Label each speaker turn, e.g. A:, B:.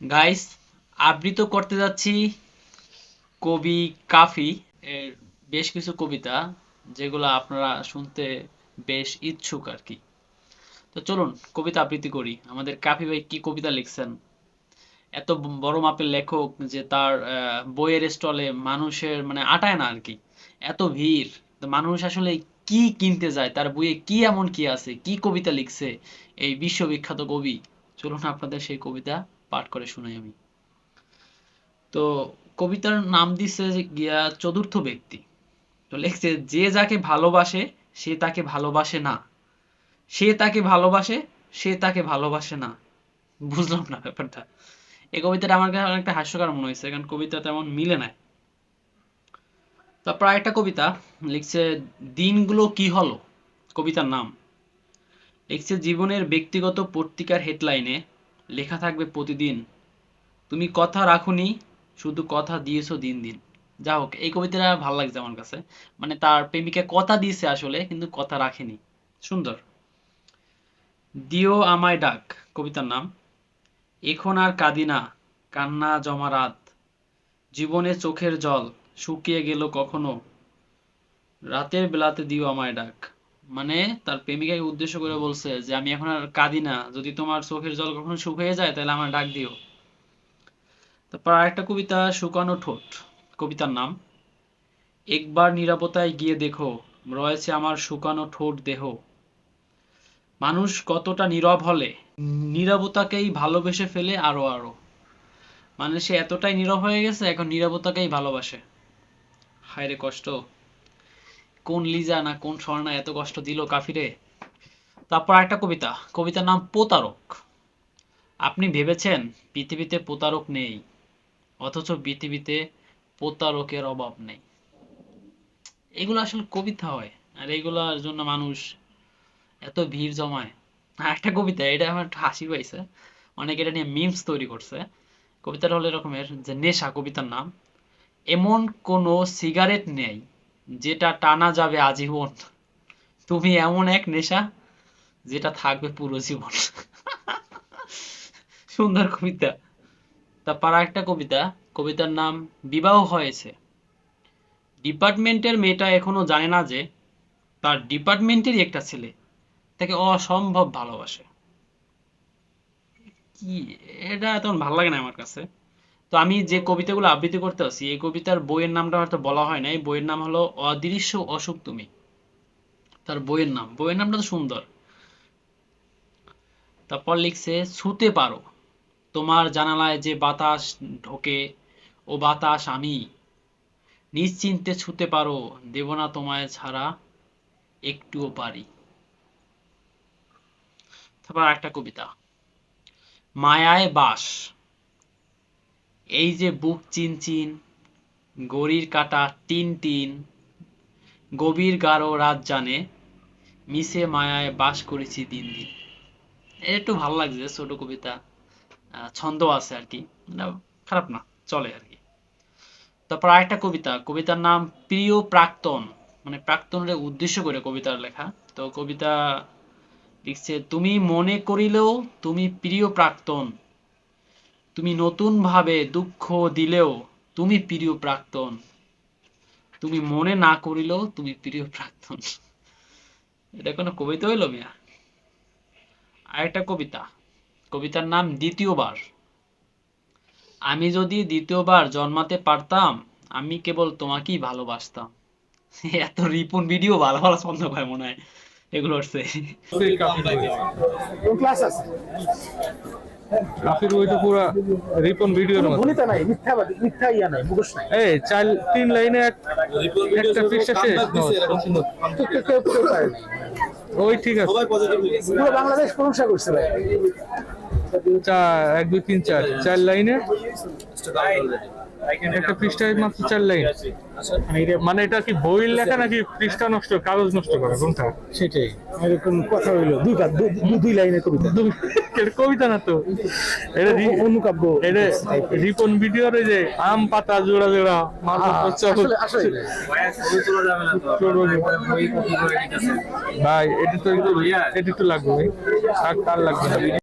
A: Guys আবৃত করতে যাচ্ছি কবি কাফি এর বেশ কিছু কবিতা, যেগুলো আপনারা শুনতে বেশ ইচ্ছুক আর কি। তো চলুন, কবিতা আবৃত্তি করি। আমাদের কাফি ভাই কি কবিতা লিখছেন? এত বড় মাপের লেখক যে তার বইয়ের স্টলে মানুষের মানে আটায় না আর কি। এত ভিড়, তো মানুষ আসলে কি কিনতে যায়, তার বইয়ে কি এমন কি আছে, কি কবিতা লিখছে এই বিশ্ববিখ্যাত কবি? চলুন আপনাদের সেই কবিতা পাঠ করে শোনাই আমি। তো কবিতার নাম দিচ্ছে যে গিয়া চতুর্থ ব্যক্তি। তো লিখছে, যে যাকে ভালোবাসে, সে তাকে ভালোবাসে না। সে তাকে ভালোবাসে, সে তাকে ভালোবাসে না। বুঝলাম না ব্যাপারটা। এই কবিতাটা আমার কাছে অনেকটা হাস্যকর মনে হয়েছে, কারণ কবিতা তেমন মিলে নাই তারপর একটা কবিতা লিখছে, দিনগুলো কি হলো? কবিতার নাম। লিখছে, জীবনের ব্যক্তিগত পত্রিকার হেডলাইনে লেখা থাকবে প্রতিদিন। তুমি কথা রাখুনি, শুধু কথা দিয়েছ দিন দিন। যা হোক, এই কবিতাটা ভালো লাগছে আমার কাছে। মানে তার প্রেমিকা কথা দিয়েছে আসলে, কিন্তু কথা রাখেনি। সুন্দর। দিও আমায় ডাক, কবিতার নাম। এখন আর কাঁদি না, কান্না জমা রাত। জীবনে চোখের জল শুকিয়ে গেল কখনো। রাতের বেলাতে দিও আমায় ডাক। মানে তার প্রেমিকাকে উদ্দেশ্য করে বলছে যে, আমি এখন আর কাঁদি না। যদি তোমার চোখের জল কখনো শুকিয়ে যায়, তাহলে আমার ডাক দিও। তারপর আরেকটা কবিতা শুকানো ঠোঁট, কবিতার নাম, একবার নিরাপত্তায় গিয়ে দেখো, রয়েছে আমার শুকানো ঠোঁট দেহ। মানুষ কতটা নীরব হলে, নীরবতাকেই ভালোবেসে ফেলে আরও আরও। মানে সে এতটাই নীরব হয়ে গেছে, এখন নীরবতাকেই ভালোবাসে। হায় রে কষ্ট। কোন লিজা না কোন স্বর্ণা এত কষ্ট দিল কাফিরে? তারপর একটা কবিতা, কবিতার নাম প্রতারক। আপনি ভেবেছেন পৃথিবীতে প্রতারক নেই, অথচ পৃথিবীতে প্রতারকের অভাব নেই। এগুলো আসলে কবিতা হয়, আর এগুলোর জন্য মানুষ এত ভিড় জমায়। একটা কবিতা, এটা আমার হাসি পাইছে, অনেকে এটা নিয়ে মিমস তৈরি করছে। কবিতাটা হলো এরকমের, যে নেশা কবিতার নাম, এমন কোনো সিগারেট নেই যেটা টানা যাবে আজীবন। তুমি এমন এক নেশা যেটা থাকবে পুরো জীবন। সুন্দর কবিতা। তারপর একটা কবিতা। কবিতার নাম বিবাহ হয়েছে। ডিপার্টমেন্টের মেয়েটা এখনও জানে না যে তার ডিপার্টমেন্টেরই একটা ছেলে। তাকে অসম্ভব ভালোবাসে। কি? এটা তেমন ভালো লাগে না আমার কাছে। তো আমি যে কবিতাগুলো আবৃত্তি করতে আছি এই কবিতার বইয়ের নামটা হয়তো বলা হয় নাই। বইয়ের নাম হলো অদৃশ্য অসুখ তুমি। তার বইয়ের নাম। বইয়ের নামটা তো সুন্দর। তারপর লিখছে, ছুতে পারো। তোমার জানালায় যে বাতাস ঢোকে, ও বাতাস আমি। নিশ্চিন্তে ছুতে পারো, দেব না তোমায় ছাড়া, একটুও পারি। তারপর একটা কবিতা, মায়ায় বাস। এই যে বুক চিনচিন গড়ির কাটা টিন গভীর গাঢ় রাত জানে, মিশে মায়ায় বাস করেছি দিন দিন। একটু ভালো লাগছে ছোট কবিতা ছন্দ আছে আর কি খারাপ না, চলে আর কি। তারপর আরেকটা কবিতা, কবিতার নাম প্রিয় প্রাক্তন মানে প্রাক্তনের উদ্দেশ্য করে কবিতার লেখা। তো কবিতা লিখছে, তুমি মনে করিলেও তুমি প্রিয় প্রাক্তন তুমি নতুন ভাবে দুঃখ দিলেও তুমি প্রিয় প্রাক্তন। তুমি মনে না করিলেও তুমি প্রিয় প্রাক্তন। এটা কোনো কবিতা হইল মিয়া? আরেকটা কবিতা। কবিতার নাম দ্বিতীয়বার। আমি যদি দ্বিতীয়বার জন্মাতে পারতাম আমি কেবল তোমাকেই ভালোবাসতাম। এত রিপন ভিডিও ভালো ভালো পছন্দ করে মনে হয়। এগুলো হচ্ছে।
B: ক্লাস আছে?
C: বইটা পুরো রিপন ভিডিওর মতো।
B: ভুলিতে নাই মিথ্যাবাদী মিথ্যা ইয়া নাই মুখোশ নাই।
C: এই চার তিন লাইনে এক একটা পৃষ্ঠা শেষ। ওই ঠিক আছে।
B: পুরো বাংলাদেশ প্রশংসা করছে ভাই।
C: চার এক দুই তিন চার। চার লাইনে। একটা পৃষ্ঠায় মাত্র চার লাইন। মানে এটা কি বই লেখা নাকি পৃষ্ঠা নষ্ট কাগজ নষ্ট করা কোনটা?
B: সেটাই। এরকম কথা হইল। দুই পাত দু- দু- দুই লাইনের কবিতা।
C: কবিতা না তো? এটা
B: অনুকাব্য।
C: এটা রিপন ভিডিওর ওই যে আম পাতা জোড়া জোড়া ভাই এটা তো একটু এটা একটু লাগবে। ভাই আর লাগবে